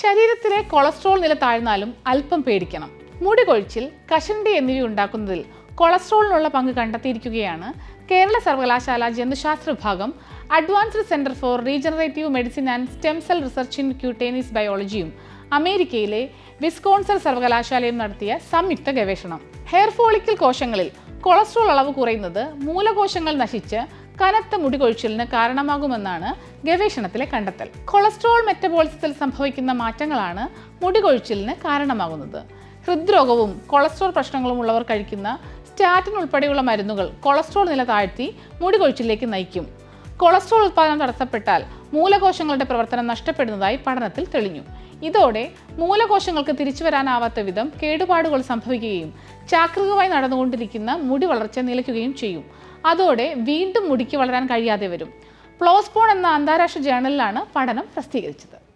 ശരീരത്തിലെ കൊളസ്ട്രോൾ നില താഴ്ന്നാലും അല്പം പേടിക്കണം. മുടി കൊഴിച്ചിൽ കഷണ്ടി എന്നിവ ഉണ്ടാക്കുന്നതിൽ കൊളസ്ട്രോളിനുള്ള പങ്ക് കണ്ടെത്തിയിരിക്കുകയാണ് കേരള സർവകലാശാല ജന്തുശാസ്ത്ര വിഭാഗം advanced centre for regenerative medicine and stem cell research in cutaneous ബയോളജിയും അമേരിക്കയിലെ വിസ്കോൺസർ സർവകലാശാലയും നടത്തിയ സംയുക്ത ഗവേഷണം. ഹെയർ ഫോളിക്കിൾ കോശങ്ങളിൽ കൊളസ്ട്രോൾ അളവ് കുറയുന്നത് മൂലകോശങ്ങൾ നശിച്ച് കനത്ത മുടികൊഴിച്ചിലിന് കാരണമാകുമെന്നാണ് ഗവേഷണത്തിലെ കണ്ടെത്തൽ. കൊളസ്ട്രോൾ മെറ്റബോളിസത്തിൽ സംഭവിക്കുന്ന മാറ്റങ്ങളാണ് മുടികൊഴിച്ചിലിന് കാരണമാകുന്നത്. ഹൃദ്രോഗവും കൊളസ്ട്രോൾ പ്രശ്നങ്ങളും ഉള്ളവർ കഴിക്കുന്ന സ്റ്റാറ്റിൻ ഉൾപ്പെടെയുള്ള മരുന്നുകൾ കൊളസ്ട്രോൾ നില താഴ്ത്തി മുടി കൊഴിച്ചിലേക്ക് നയിക്കും. കൊളസ്ട്രോൾ ഉത്പാദനം തടസ്സപ്പെട്ടാൽ മൂലകോശങ്ങളുടെ പ്രവർത്തനം നഷ്ടപ്പെടുന്നതായി പഠനത്തിൽ തെളിഞ്ഞു. ഇതോടെ മൂലകോശങ്ങൾക്ക് തിരിച്ചു വരാനാവാത്ത വിധം കേടുപാടുകൾ സംഭവിക്കുകയും ചാക്രികമായി നടന്നുകൊണ്ടിരിക്കുന്ന മുടി വളർച്ച നിലയ്ക്കുകയും ചെയ്യും. അതോടെ വീണ്ടും മുടിക്ക് വളരാൻ കഴിയാതെ വരും. പ്ലോസ്പോൺ എന്ന അന്താരാഷ്ട്ര ജേണലിലാണ് പഠനം പ്രസിദ്ധീകരിച്ചത്.